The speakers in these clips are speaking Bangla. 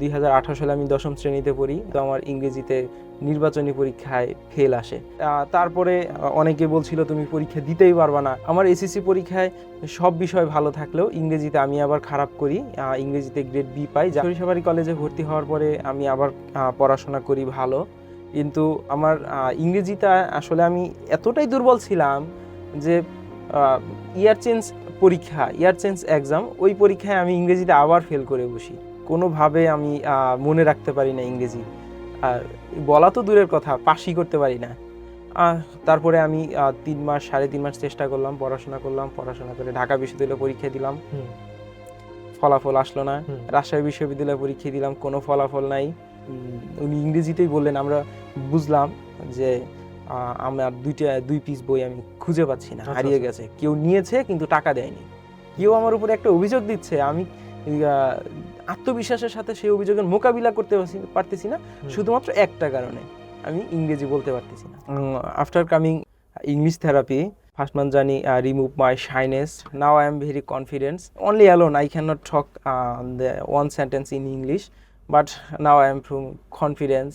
দুই হাজার আঠারো সালে আমি দশম শ্রেণীতে পড়ি, তো আমার ইংরেজিতে নির্বাচনী পরীক্ষায় ফেল আসে। তারপরে অনেকে বলছিল, তুমি পরীক্ষা দিতেই পারবা না। আমার এসএসসি পরীক্ষায় সব বিষয় ভালো থাকলেও ইংরেজিতে আমি আবার খারাপ করি। ইংরেজিতে গ্রেড বি পাই। সরিষাবাড়ি কলেজে ভর্তি হওয়ার পরে আমি আবার পড়াশোনা করি ভালো। কিন্তু আমার ইংরেজিটা আসলে আমি এতটাই দুর্বল ছিলাম যে ইয়ার চেঞ্জ পরীক্ষা ইয়ার চেঞ্জ এক্সাম ওই পরীক্ষায় আমি ইংরেজিতে আবার ফেল করে বসি। কোনোভাবে আমি মনে রাখতে পারি না ইংরেজি। আর বলা তো দূরের কথা পাশই করতে পারি না। তারপরে আমি তিন মাস সাড়ে তিন মাস চেষ্টা করলাম পড়াশোনা করলাম পড়াশোনা করে ঢাকা বিশ্ববিদ্যালয়ে পরীক্ষা দিলাম। ফলাফল আসলো না। রাজশাহী বিশ্ববিদ্যালয়ে পরীক্ষা দিলাম কোনো ফলাফল নাই। উনি ইংরেজিতেই বললেন আমরা বুঝলাম যে আমার দুইটা দুই পিস বই আমি খুঁজে পাচ্ছি না আচ্ছা, হারিয়ে আচ্ছা। গেছে। কেউ নিয়েছে কিন্তু টাকা দেয়নি। কেউ আমার উপরে একটা অভিযোগ দিচ্ছে আমি আত্মবিশ্বাসের সাথে সেই অভিযোগের মোকাবিলা করতে পারতেছি না শুধুমাত্র একটা কারণে আমি ইংরেজি বলতে পারতেছি না after coming English therapy first মান জানি remove my shyness now I am very confidence only alone I can not talk the one sentence in English but now I am from confidence.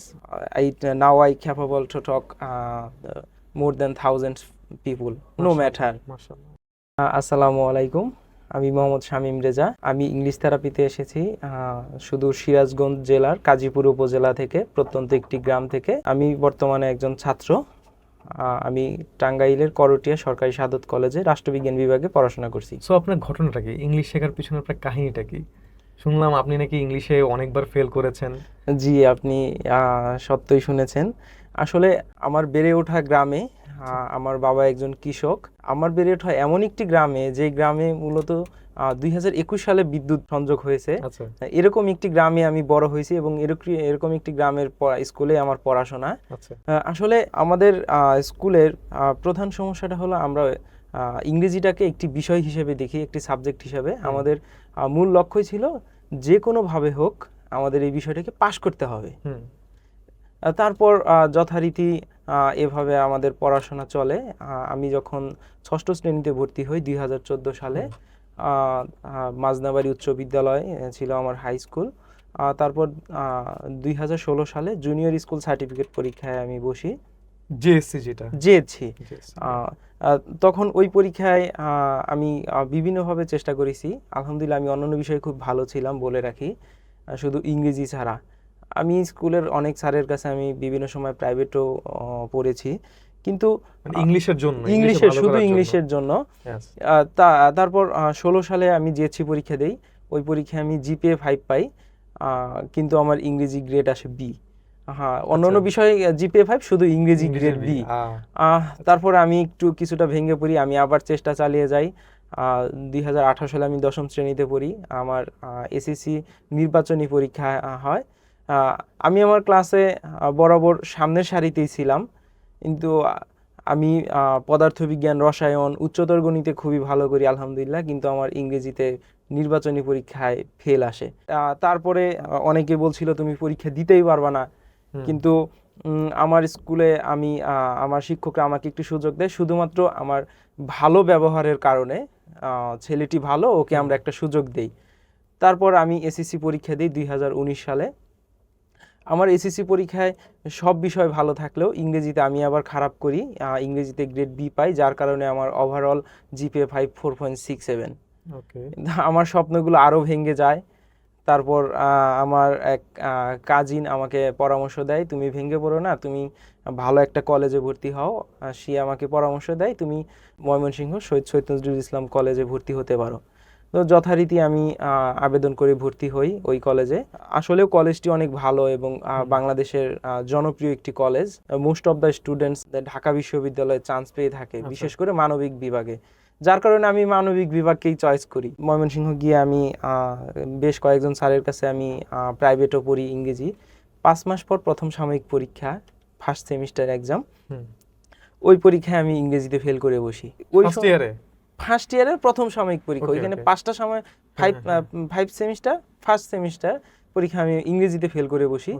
I now I capable to talk uh, more than thousands people, no মাশাআল্লাহ। matter. মাশাআল্লাহ। আহ, আসসালামু আলাইকুম আমি মোহাম্মদ শামীম রেজা। আমি ইংলিশ থেরাপিতে এসেছি শুধু সিরাজগঞ্জ জেলার কাজীপুর উপজেলা থেকে প্রত্যন্ত একটি গ্রাম থেকে। আমি বর্তমানে একজন ছাত্র আমি টাঙ্গাইলের করটিয়া সরকারি সাদত কলেজে রাষ্ট্রবিজ্ঞান বিভাগে পড়াশোনা করছি। সো আপনার ঘটনাটা কি? ইংলিশ শেখার পিছনে আপনার কাহিনীটা কি? শুনলাম আপনি নাকি ইংলিশে অনেকবার ফেল করেছেন। জি আপনি সত্যই শুনেছেন। আসলে আমার বেড়ে ওঠা গ্রামে আমার বাবা একজন কৃষক। আমার বেড়ে ওঠা এমন একটি গ্রামে যে গ্রামে মূলত দুই হাজার একুশ সালে বিদ্যুৎ সংযোগ হয়েছে। আচ্ছা। এরকম একটি গ্রামে আমি বড় হয়েছি এবং এরকম একটি গ্রামের স্কুলে আমার পড়াশোনা। আচ্ছা। আসলে আমাদের স্কুলের প্রধান সমস্যাটা হলো আমরা ইংরেজিটাকে একটি বিষয় হিসেবে দেখি একটি সাবজেক্ট হিসেবে। আমাদের মূল লক্ষ্যই ছিল যে কোনোভাবে হোক আমাদের এই বিষয়টাকে পাশ করতে হবে। তারপর যথারীতি এভাবে আমাদের পড়াশোনা চলে। আমি যখন ষষ্ঠ শ্রেণীতে ভর্তি হই দুই হাজার চোদ্দ সালে মাজনাবাড়ি উচ্চ বিদ্যালয় ছিল আমার হাই স্কুল। তারপর দুই হাজার ষোলো সালে জুনিয়র স্কুল সার্টিফিকেট পরীক্ষায় আমি বসি। জেএসসি যেটা। আহ, তখন ওই পরীক্ষায় আমি বিভিন্নভাবে চেষ্টা করেছি। আলহামদুলিল্লাহ আমি অন্যান্য বিষয়ে খুব ভালো ছিলাম বলে রাখি। শুধু ইংরেজি ছাড়া। আমি স্কুলের অনেক স্যারের কাছে আমি বিভিন্ন সময় প্রাইভেটও পড়েছি। কিন্তু মানে ইংলিশের জন্য ইংলিশের শুধু ইংলিশের জন্য। তারপর ষোলো সালে আমি জিএসসি পরীক্ষা দেই। ওই পরীক্ষায় আমি জিপিএ ফাইভ পাই। কিন্তু আমার ইংরেজি গ্রেড আসে বি হ্যাঁ অন্যান্য আচ্ছা। বিষয়ে জিপিএ ফাইভ শুধু ইংরেজি গ্রেড বি তারপর আমি একটু কিছুটা ভেঙে পড়ি। আমি আবার চেষ্টা চালিয়ে যাই। দুই হাজার আঠেরো সালে আমি দশম শ্রেণীতে পড়ি। আমার এসএসসি নির্বাচনী পরীক্ষা হয়। আমি আমার ক্লাসে বরাবর সামনের সারিতেই ছিলাম। কিন্তু আমি পদার্থবিজ্ঞান রসায়ন উচ্চতর গণিতে খুবই ভালো করি আলহামদুলিল্লাহ। কিন্তু আমার ইংরেজিতে নির্বাচনী পরীক্ষায় ফেল আসে। তারপরে অনেকে বলছিল তুমি পরীক্ষা দিতেই পারবা না। কিন্তু আমার স্কুলে আমি আমার শিক্ষকরা আমাকে একটু সুযোগ দেয়। শুধুমাত্র আমার ভালো ব্যবহারের কারণে ছেলেটি ভালো ওকে আমরা একটা সুযোগ দেই। তারপর আমি এসএসসি পরীক্ষা দিই দুই হাজার উনিশ সালে। আমার এসএসসি পরীক্ষায় সব বিষয় ভালো থাকলেও ইংরেজিতে আমি আবার খারাপ করি ইংরেজিতে গ্রেড বি পাই যার কারণে আমার overall GPA five four point six seven. আমার স্বপ্নগুলো আরও ভেঙে যায়। তারপর আমার এক কাজিন আমাকে পরামর্শ দেয় তুমি ভেঙে পড়ো না তুমি ভালো একটা কলেজে ভর্তি হও। সে আমাকে পরামর্শ দেয় তুমি ময়মনসিংহ শহীদ সৈয়দ নজরুল ইসলাম কলেজে ভর্তি হতে পারো। তো যথারীতি আমি আবেদন করে ভর্তি হই ওই কলেজে। আসলেও কলেজটি অনেক ভালো এবং বাংলাদেশের জনপ্রিয় একটি college. Most of the students Dhaka বিশ্ববিদ্যালয়ে চান্স পেয়ে থাকে আচ্ছা। বিশেষ করে মানবিক বিভাগে। যার কারণে আমি মানবিক বিভাগকেই চয়েস করি। ময়মনসিংহ গিয়ে আমি বেশ কয়েকজন স্যারের কাছে আমি প্রাইভেটও পড়ি ইংরেজি। পাঁচ মাস পর প্রথম সাময়িক পরীক্ষা ফার্স্ট সেমিস্টার এক্সাম ওই পরীক্ষায় আমি ইংরেজিতে ফেল করে বসি। ওই এ? ফার্স্ট ইয়ারের প্রথম সাময়িক পরীক্ষা ওইখানে পাঁচটা সময় five five semester first semester পরীক্ষা আমি ইংরেজিতে ফেল করে বসি।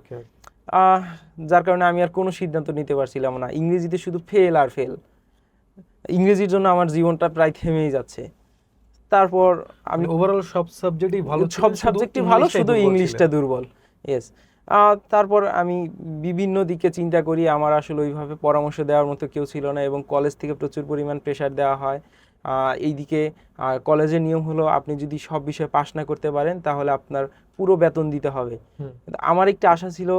যার কারণে আমি আর কোনো সিদ্ধান্ত নিতে পারছিলাম না। ইংরেজিতে শুধু ফেল আর ফেল ইংরেজির জন্য আমার জীবনটা প্রায় থেমেই যাচ্ছে। তারপর আমি ওভারঅল সব সাবজেক্টই ভালো সব সাবজেক্টই ভালো শুধু ইংলিশটা দুর্বল। ইয়েস তারপর আমি বিভিন্ন দিকে চিন্তা করি। আমার আসলে ওইভাবে পরামর্শ দেওয়ার মতো কেউ ছিল না এবং কলেজ থেকে প্রচুর পরিমাণ প্রেশার দেওয়া হয়। এইদিকে কলেজের নিয়ম হলো আপনি যদি সব বিষয়ে পাশ না করতে পারেন তাহলে আপনার পুরো বেতন দিতে হবে। আমার একটা আশা ছিল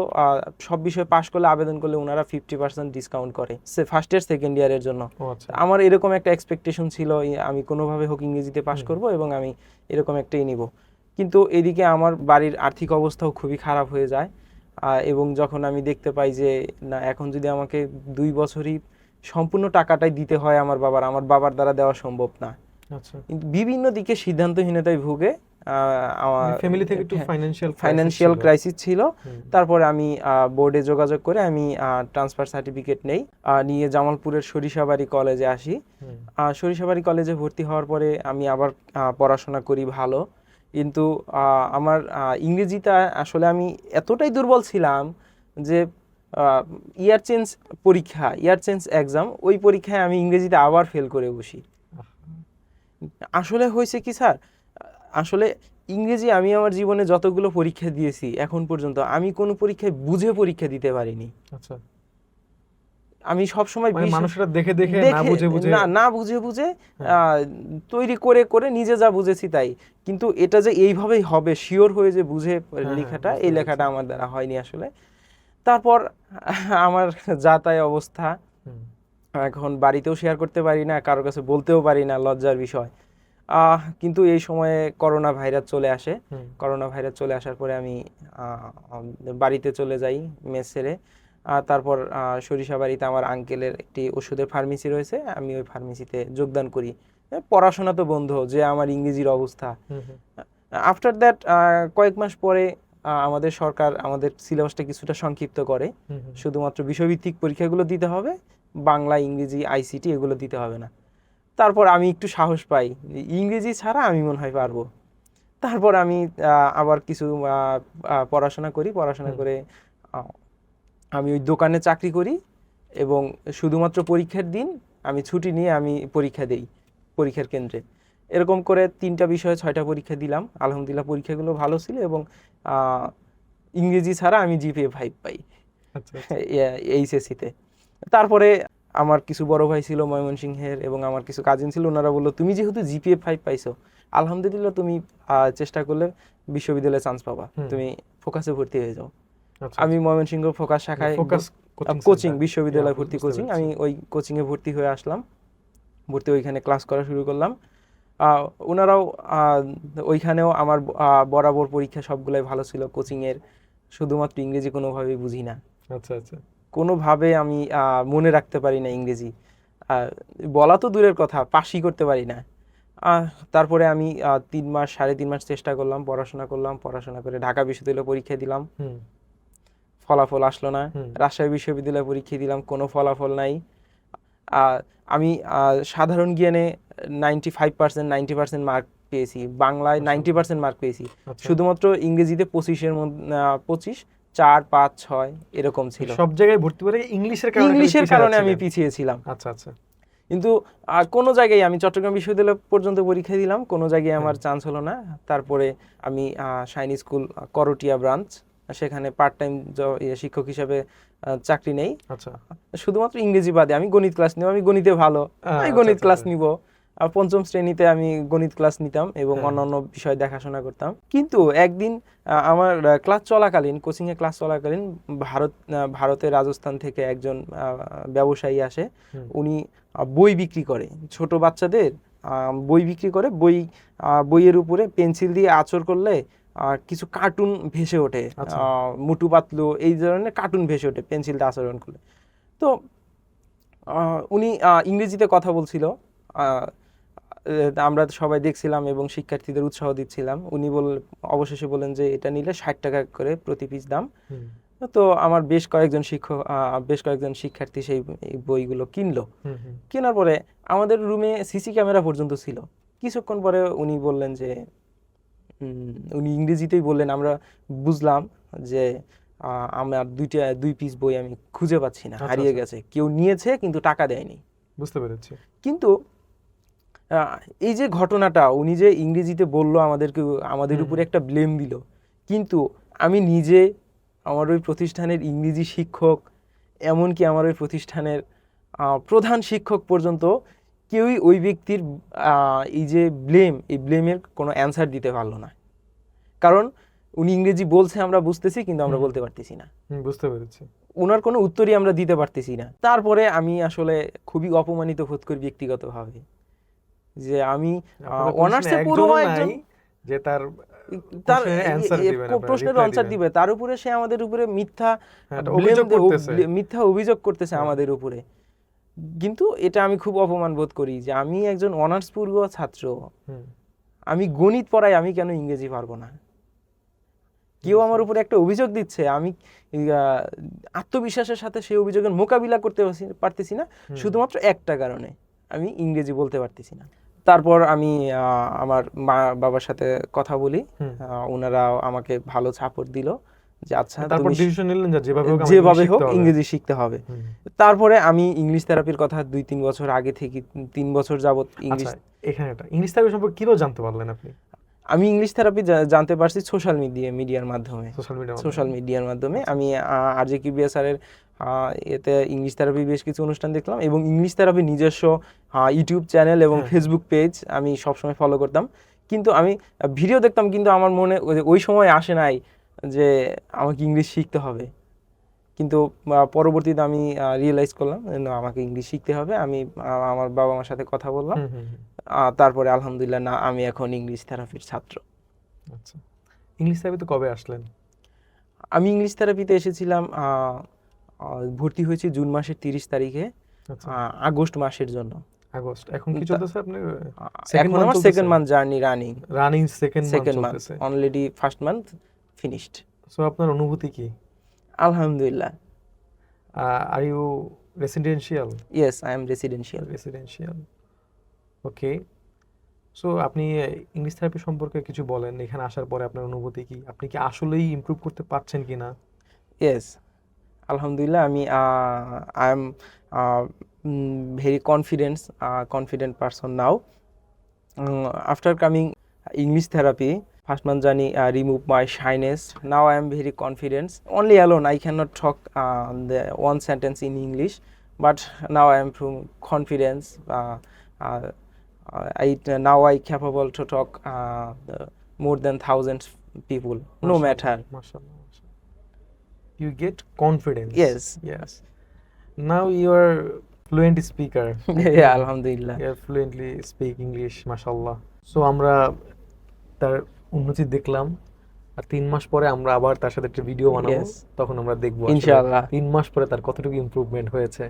সব বিষয়ে পাশ করলে আবেদন করলে ওনারা ফিফটি পার্সেন্ট ডিসকাউন্ট করে সে ফার্স্ট ইয়ার সেকেন্ড ইয়ারের জন্য। আচ্ছা। আমার এরকম একটা এক্সপেকটেশন ছিল আমি কোনোভাবে হোক ইংরেজিতে পাশ। করব এবং আমি এরকম একটাই নিব। কিন্তু এদিকে আমার বাড়ির আর্থিক অবস্থাও খুবই খারাপ হয়ে যায় এবং যখন আমি দেখতে পাই যে না এখন যদি আমাকে দুই বছরই সম্পূর্ণ টাকাটাই দিতে হয় আমার বাবার আমার বাবার দ্বারা দেওয়া সম্ভব না। আচ্ছা। বিভিন্ন দিকে সিদ্ধান্তহীনতায় ভুগে আমার ফ্যামিলি থেকে একটু ফাইন্যান্সিয়াল ফাইন্যান্সিয়াল ক্রাইসিস ছিল। তারপরে আমি বোর্ডে যোগাযোগ করে আমি ট্রান্সফার সার্টিফিকেট নেই। নিয়ে জামালপুরের সরিষাবাড়ি কলেজে আসি। সরিষাবাড়ি কলেজে ভর্তি হওয়ার পরে আমি আবার পড়াশোনা করি ভালো। কিন্তু আমার ইংরেজিটা আসলে আমি এতটাই দুর্বল ছিলাম যে ইয়ার চেঞ্জ পরীক্ষা ইয়ার চেঞ্জ এক্সাম ওই পরীক্ষায় আমি ইংরেজিতে আবার ফেল করে বসি। আসলে হয়েছে কি স্যার? আসলে ইংরেজি আমি আমার জীবনে যতগুলো পরীক্ষা দিয়েছি এখন পর্যন্ত আমি কোনো পরীক্ষায় বুঝে পরীক্ষা দিতে পারিনি। আচ্ছা। আমি সব সময় মানে মানুষরা দেখে দেখে না বুঝে বুঝে না না বুঝে বুঝে হ্যাঁ। আহ, তৈরি করে করে নিজে যা বুঝেছি তাই। কিন্তু এটা যে এইভাবেই হবে শিওর হয়ে যে বুঝে হ্যাঁ, লেখাটা এই লেখাটা আমার দ্বারা হয়নি আসলে। তারপর আমার যা তাই অবস্থা এখন বাড়িতেও শেয়ার করতে পারি না কারোর কাছে বলতেও পারি না লজ্জার বিষয়। আহ, কিন্তু এই সময়ে করোনা ভাইরাস চলে আসে। করোনা ভাইরাস চলে আসার পরে আমি বাড়িতে চলে যাই মেস ছেড়ে। তারপর সরিষাবাড়িতে আমার আঙ্কেলের একটি ওষুধের ফার্মেসি রয়েছে আমি ওই ফার্মেসিতে যোগদান করি। পড়াশোনা তো বন্ধ যে আমার ইংরেজির অবস্থা। আফটার দ্যাট কয়েক মাস পরে আমাদের সরকার আমাদের সিলেবাসটা কিছুটা সংক্ষিপ্ত করে। শুধুমাত্র বিষয়ভিত্তিক পরীক্ষাগুলো দিতে হবে বাংলা ইংরেজি আইসিটি এগুলো দিতে হবে না। তারপর আমি একটু সাহস পাই ইংরেজি ছাড়া আমি মনে হয় পারব। তারপর আমি আবার কিছু পড়াশোনা করি পড়াশোনা করে আমি ওই দোকানে চাকরি করি এবং শুধুমাত্র পরীক্ষার দিন আমি ছুটি নিয়ে আমি পরীক্ষা দেই পরীক্ষার কেন্দ্রে। এরকম করে তিনটা বিষয়ে ছয়টা পরীক্ষা দিলাম। আলহামদুলিল্লাহ পরীক্ষাগুলো ভালো ছিল এবং ইংরেজি ছাড়া আমি জিপিএ ফাইভ পাই। আচ্ছা আচ্ছা। তারপরে আমার কিছু বড় ভাই ছিল ময়মনসিংহের এবং আমার কিছু কাজিন ছিল ওনারা বলল তুমি যেহেতু জিপিএ ফাইভ পাইছো আলহামদুলিল্লাহ তুমি চেষ্টা করলে বিশ্ববিদ্যালয়ে চান্স পাবা। তুমি ফোকাসে ভর্তি হয়ে যাও। আচ্ছা, আমি ময়মনসিংহ ফোকাস শাখায় কোচিং বিশ্ববিদ্যালয় ভর্তি কোচিং আমি ওই কোচিংয়ে ভর্তি হয়ে আসলাম। ভর্তি ওইখানে ক্লাস করা শুরু করলাম। ওনারাও ওইখানেও আমার বরাবর পরীক্ষা সবগুলাই ভালো ছিল। কোচিংয়ের শুধুমাত্র ইংরেজি কোনোভাবেই বুঝি না। আচ্ছা আচ্ছা। কোনোভাবে আমি মনে রাখতে পারি না ইংরেজি। আহ, বলা তো দূরের কথা পাশই করতে পারি না। আহ, তারপরে আমি তিন মাস সাড়ে তিন মাস চেষ্টা করলাম পড়াশোনা করলাম পড়াশোনা করে ঢাকা বিশ্ববিদ্যালয়ে পরীক্ষা দিলাম। ফলাফল আসলো না। রাজশাহী বিশ্ববিদ্যালয়ে পরীক্ষা দিলাম কোনো ফলাফল নাই। আমি সাধারণ জ্ঞানে ninety five percent ninety percent mark পেয়েছি। বাংলায়। নাইনটি পার্সেন্ট মার্ক পেয়েছি। আচ্ছা। শুধুমাত্র ইংরেজিতে পঁচিশের মধ্যে পঁচিশ চার পাঁচ ছয় এরকম ছিল। সব জায়গায় ভর্তি করে ইংলিশের কারণে ইংলিশের কারণে আমি। পিছিয়ে ছিলাম আচ্ছা আচ্ছা। কিন্তু কোনো জায়গায় আমি চট্টগ্রাম বিশ্ববিদ্যালয় পর্যন্ত পরীক্ষা দিলাম কোনো জায়গায় আমার চান্স হলো না। তারপরে আমি শাইন স্কুল করটিয়া ব্রাঞ্চ সেখানে পার্ট টাইম শিক্ষক হিসেবে চাকরি নেই। আচ্ছা। শুধুমাত্র ইংরেজি বাদে আমি গণিত ক্লাস নিব আমি গণিতে ভালো। আমি আচ্ছা, গণিত আচ্ছা, ক্লাস আচ্ছা। নিব। আর পঞ্চম শ্রেণীতে আমি গণিত ক্লাস নিতাম এবং হ্যাঁ। অন্যান্য বিষয় দেখাশোনা করতাম। কিন্তু একদিন আমার ক্লাস চলাকালীন কোচিংয়ে ক্লাস চলাকালীন ভারত ভারতের রাজস্থান থেকে একজন ব্যবসায়ী আসে। উনি বই বিক্রি করে। ছোট বাচ্চাদের বই বিক্রি করে বই বইয়ের উপরে পেন্সিল দিয়ে আচর করলে কিছু কার্টুন ভেসে ওঠে আচ্ছা। মুটু পাতলু এই ধরনের কার্টুন ভেসে ওঠে পেন্সিলটা আচরণ করলে। তো উনি ইংরেজিতে কথা বলছিল আমরা সবাই দেখছিলাম এবং শিক্ষার্থীদের উৎসাহ দিচ্ছিলাম। উনি বল অবশেষে বলেন যে এটা নিলে ষাট টাকা করে প্রতি পিস দাম। তো আমার বেশ কয়েকজন শিক্ষক বেশ কয়েকজন শিক্ষার্থী সেই বইগুলো কিনলো। কেনার পরে আমাদের রুমে সিসি ক্যামেরা পর্যন্ত ছিল। কিছুক্ষণ পরে উনি বললেন যে উনি ইংরেজিতেই বললেন আমরা বুঝলাম যে আমার দুইটা দুই পিস বই আমি খুঁজে পাচ্ছি না আচ্ছা, হারিয়ে আচ্ছা। গেছে। কেউ নিয়েছে কিন্তু টাকা দেয়নি। বুঝতে পেরেছি। কিন্তু এই যে ঘটনাটা উনি যে ইংরেজিতে বলল আমাদেরকে আমাদের উপরে একটা ব্লেম দিল। কিন্তু আমি নিজে আমার ওই প্রতিষ্ঠানের ইংরেজি শিক্ষক এমনকি আমার ওই প্রতিষ্ঠানের প্রধান শিক্ষক পর্যন্ত কেউই ওই ব্যক্তির এই যে ব্লেম এই ব্লেমের কোনো অ্যান্সার দিতে পারল না। কারণ উনি ইংরেজি বলছে আমরা বুঝতেছি কিন্তু আমরা বলতে পারতেছি না। বুঝতে পেরেছি। ওনার কোনো উত্তরই আমরা দিতে পারতেছি না। তারপরে আমি আসলে খুবই অপমানিত বোধ করি ব্যক্তিগতভাবে। যে আমি অনার্সে পুরো একজন যে তার তার প্রশ্নের দিবেন। দিবে তার উপরে সে আমাদের উপরে মিথ্যা হ্যাঁ, মিথ্যা অভিযোগ করতেছে হ্যাঁ। আমাদের উপরে। কিন্তু এটা আমি খুব অপমান বোধ করি যে আমি একজন অনার্স পূর্ব ছাত্র আমি গণিত পড়াই আমি কেন ইংরেজি পারব না? কেউ আমার উপরে একটা অভিযোগ দিচ্ছে আমি আত্মবিশ্বাসের সাথে সেই অভিযোগের মোকাবিলা করতে পারতেছি না। শুধুমাত্র একটা কারণে আমি ইংরেজি বলতে পারতেছি না। তারপর আমি আমার মা বাবার সাথে কথা বলি। ওনারা আমাকে ভালো সাপোর্ট দিল। যে আচ্ছা তারপর ডিসিশন নিলেন যে যেভাবে হোক যেভাবে ইংলিশ হোক ইংরেজি শিখতে হবে। তারপরে আমি ইংলিশ থেরাপির কথা দুই তিন বছর আগে থেকে তিন বছর যাবত ইংলিশ আচ্ছা এখানে একটা ইংলিশ থেরাপি সম্পর্কে কীভাবে জানতে পারলেন আপনি? আমি ইংলিশ থেরাপি জানতে পারছি সোশ্যাল মিডিয়া মিডিয়ার মাধ্যমে। সোশ্যাল মিডিয়ার মাধ্যমে। আমি আর জে কিবিয়া স্যারের এতে ইংলিশ থেরাপি বেশ কিছু অনুষ্ঠান দেখলাম এবং ইংলিশ থেরাপি নিজস্ব ইউটিউব চ্যানেল এবং হ্যাঁ। ফেসবুক পেজ আমি সবসময় ফলো করতাম। কিন্তু আমি ভিডিও দেখতাম কিন্তু আমার মনে ওই- ওই সময় আসে নাই। যে আমাকে ইংলিশ শিখতে হবে। কিন্তু পরবর্তীতে আমি রিয়েলাইজ করলাম না আমাকে ইংলিশ শিখতে হবে। আমি আমার বাবা মার সাথে কথা বললাম। তারপরে আলহামদুলিল্লাহ না আমি এখন ইংলিশ থেরাপির ছাত্র। আচ্ছা। ইংলিশ থেরাপিতে কবে আসলেন? আমি ইংলিশ থেরাপিতে এসেছিলাম ভর্তি হয়েছি জুন মাসের তিরিশ তারিখে আচ্ছা। আগস্ট মাসের জন্য। আগস্ট। এখন কি চলতেছে Second এখন আমার second month journey running running second second month already first month finished so আপনার অনুভূতি কি? আলহামদুলিল্লাহ। Are you residential yes I am residential residential okay so আপনি ইংলিশ থেরাপি সম্পর্কে কিছু বলেন এখানে আসার পরে আপনার অনুভূতি কি? আপনি কি আসলেই ইমপ্রুভ করতে পারছেন কি না ইয়েস আলহামদুলিল্লাহ আমি I am very confidence confident person now after coming English therapy first month journey remove my shyness now I am very confidence only alone I can not talk the one sentence in English but now I am from confidence I now I capable to talk uh, more than thousands people, no matter. মাশাআল্লাহ you get confidence Yes. yes now you are fluent speaker yeah, Alhamdulillah. you fluently speak so আমরা তার উন্নতি দেখলাম আর তিন মাস পরে আমরা আবার তার সাথে একটা ভিডিও বানাবো। তখন আমরা দেখব ইনশাআল্লাহ। তিন মাস পরে তার কতটুকু ইমপ্রুভমেন্ট হয়েছে।